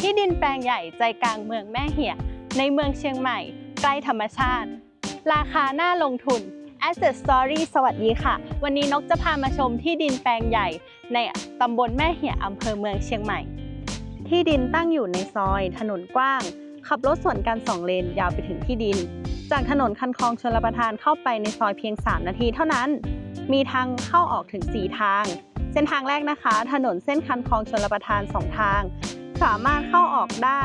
ที่ดินแปลงใหญ่ใจกลางเมืองแม่เหียในเมืองเชียงใหม่ ใกล้ธรรมชาติ ราคาน่าลงทุน Asset Story สวัสดีค่ะ วันนี้นกจะพามาชมที่ดินแปลงใหญ่ ในตำบลแม่เหียอำเภอเมืองเชียงใหม่ ที่ดินตั้งอยู่ในซอย ถนนกว้าง ขับรถสวนกันสองเลนยาวไปถึงที่ดิน จากถนนคันคลองชลประทานเข้าไปในซอยเพียง 3 นาทีเท่านั้น มีทางเข้าออกถึง 4 ทาง เส้นทางแรกนะคะ ถนนเส้นคันคลองชลประทาน 2 ทาง สามารถเข้าออกได้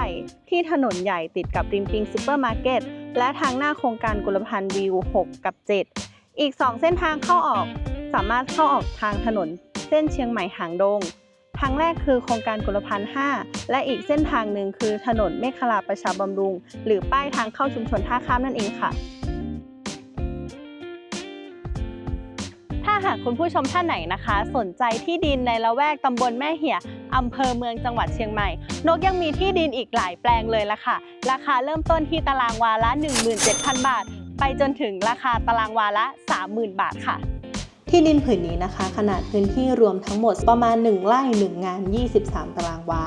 ที่ถนนใหญ่ติดกับริมปิงซูเปอร์มาร์เก็ตและทางหน้าโครงการกุลพันธ์วิว 6 กับ 7 อีก 2 เส้นทางเข้าออก สามารถเข้าออกทางถนน เส้นเชียงใหม่หางดง ทางแรกคือโครงการกุลพันธ์5และอีกเส้นทางหนึ่งคือถนนเมฆลาประชาบำรุง หรือป้ายทางเข้าชุมชนท่าข้ามนั่นเองค่ะ คุณผู้ชมท่านไหนนะคะ สนใจที่ดินในละแวกตำบลแม่เหี่ยอำเภอเมืองจังหวัดเชียงใหม่ นกยังมีที่ดินอีกหลายแปลงเลยละค่ะ ราคาเริ่มต้นที่ตารางวาละ 17,000 บาท ไปจนถึงราคาตารางวาละ 30,000 บาทค่ะ ที่ดินผืนนี้นะคะ ขนาดพื้นที่รวมทั้งหมดประมาณ 1 ไร่ 1 งาน 23 ตารางวา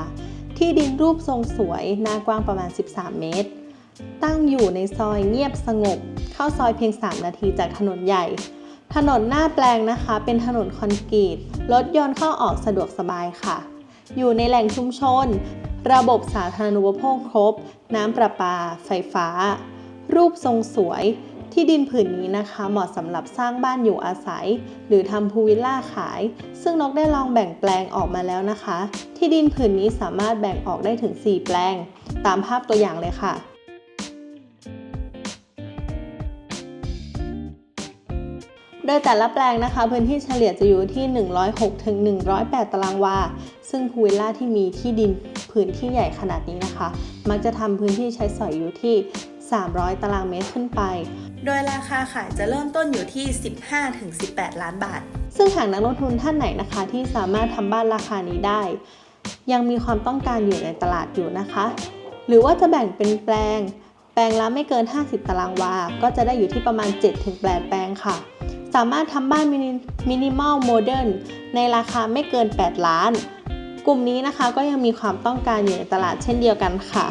ที่ดินรูปทรงสวยหน้ากว้างประมาณ 13 เมตร ตั้งอยู่ในซอยเงียบสงบ เข้าซอยเพียง 3 นาทีจากถนนใหญ่ ถนนหน้าแปลงนะคะ เป็นถนนคอนกรีตรถยนต์เข้าออกสะดวกสบายค่ะ อยู่ในแหล่งชุมชน ระบบสาธารณูปโภคครบ น้ำประปา ไฟฟ้า รูปทรงสวย ที่ดินผืนนี้นะคะ เหมาะสำหรับสร้างบ้านอยู่อาศัย หรือทำพูวิลล่าขาย ซึ่งนกได้ลองแบ่งแปลงออกมาแล้วนะคะ ที่ดินผืนนี้สามารถแบ่งออกได้ถึง 4 แปลง ตามภาพตัวอย่างเลยค่ะ โดยแต่ละแปลงนะคะ พื้นที่เฉลี่ยจะอยู่ที่ 106ถึง108 ตารางวา ซึ่งพูลวิลล่าที่มีที่ดินพื้นที่ใหญ่ขนาดนี้นะคะ มักจะทำพื้นที่ใช้สอยอยู่ที่ 300 ตารางเมตรขึ้นไป โดยราคาขายจะเริ่มต้นอยู่ที่ 15-18 ล้านบาท ซึ่งหากนักลงทุนท่านไหนนะคะที่สามารถทำบ้านราคานี้ได้ ยังมีความต้องการอยู่ในตลาดอยู่นะคะ หรือว่าจะแบ่งเป็นแปลง แปลงละไม่เกิน 50 ตารางวา ก็จะได้อยู่ที่ประมาณ 7-8 แปลงค่ะ สามารถทำบ้านมินิมอลโมเดิร์นในราคาไม่เกิน 8 ล้าน กลุ่มนี้นะคะก็ยังมีความต้องการอยู่ในตลาดเช่นเดียวกันค่ะ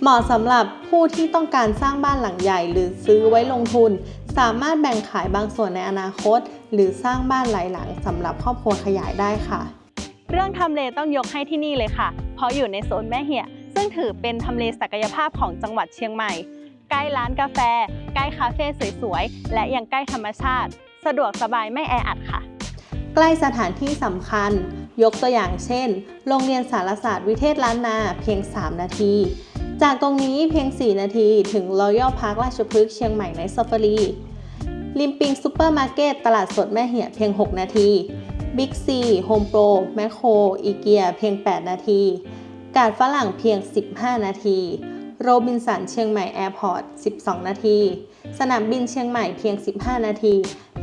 เหมาะสำหรับผู้ที่ต้องการสร้างบ้านหลังใหญ่ หรือซื้อไว้ลงทุน สามารถแบ่งขายบางส่วนในอนาคต หรือสร้างบ้านหลายหลังสำหรับครอบครัวขยายได้ค่ะ เรื่องทำเลต้องยกให้ที่นี่เลยค่ะ เพราะอยู่ในโซนแม่เหี่ยซึ่งถือเป็นทำเลศักยภาพของจังหวัดเชียงใหม่ ใกล้ร้านกาแฟ ใกล้คาเฟ่สวยๆ และยังใกล้ธรรมชาติ สะดวกสบายไม่แออัดค่ะ ใกล้สถานที่สำคัญ ยกตัวอย่างเช่น โรงเรียนสารศาสตร์วิเทศล้านนาเพียง 3 นาที จากตรงนี้เพียง 4 นาที ถึง Royal Park ราชพฤกษ์เชียงใหม่ในซ a ฟ a รีริมปิงซูเปอร์มาร์เก็ตตลาดสดแม่เหียเพียง 6 นาทีบิ๊กซีโฮมโปรแมคโครอีเกียเพียง 8 นาที กาดฝรั่งเพียง 15 นาที โรบินสันเชียงใหม่แอร์พอร์ต 12 นาที สนามบินเชียงใหม่เพียง 15 นาที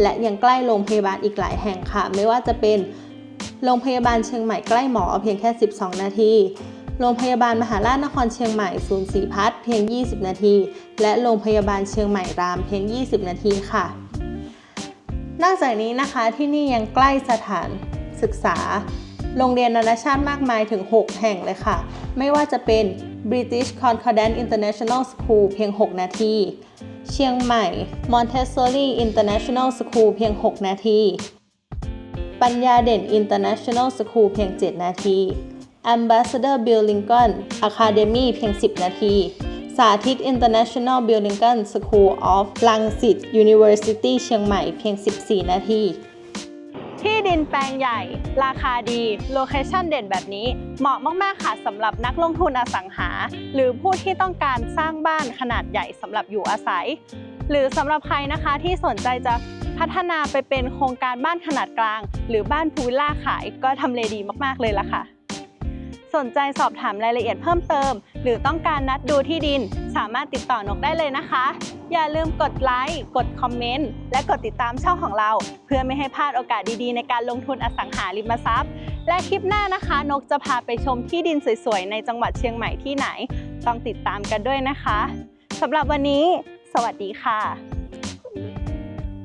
และยังใกล้โรงพยาบาลอีกหลายแห่งค่ะ ไม่ว่าจะเป็นโรงพยาบาลเชียงใหม่ใกล้หมอเพียงแค่ 12 นาที โรงพยาบาลมหาราชนครเชียงใหม่ศูนย์ศรีพัฒน์เพียง 20 นาที และโรงพยาบาลเชียงใหม่รามเพียง 20 นาทีค่ะ นอกจากนี้นะคะที่นี่ยังใกล้สถานศึกษา โรงเรียนนานาชาติมากมายถึง 6 แห่งเลยค่ะ ไม่ว่าจะเป็น British Concordant International School เพียง 6 นาที เชียงใหม่ Montessori International School เพียง 6 นาที ปัญญาเด่น International School เพียง 7 นาที Ambassador Bill Lincoln Academy เพียง 10 นาที สาธิต International Bill Lincoln School of ลังสิต University เชียงใหม่เพียง 14 นาที ที่ดินแปลงใหญ่ ราคาดี โลเคชั่นเด่นแบบนี้ เหมาะมาก ๆ ค่ะสำหรับนักลงทุนอสังหา หรือผู้ที่ต้องการสร้างบ้านขนาดใหญ่สำหรับอยู่อาศัย หรือสำหรับใครนะคะที่สนใจจะพัฒนาไปเป็นโครงการบ้านขนาดกลาง หรือบ้านพูลวิลล่าขายก็ทำเลดีมาก ๆ เลยล่ะค่ะ สนใจสอบถามรายละเอียดเพิ่มเติม หรือต้องการนัดดูที่ดิน สามารถติดต่อนกได้เลยนะคะ อย่าลืมกดไลค์ กดคอมเมนต์ และกดติดตามช่องของเรา เพื่อไม่ให้พลาดโอกาสดีๆ ในการลงทุนอสังหาริมทรัพย์ และคลิปหน้านะคะ นกจะพาไปชมที่ดินสวยๆ ในจังหวัดเชียงใหม่ที่ไหน ต้องติดตามกันด้วยนะคะสำหรับวันนี้ สวัสดีค่ะ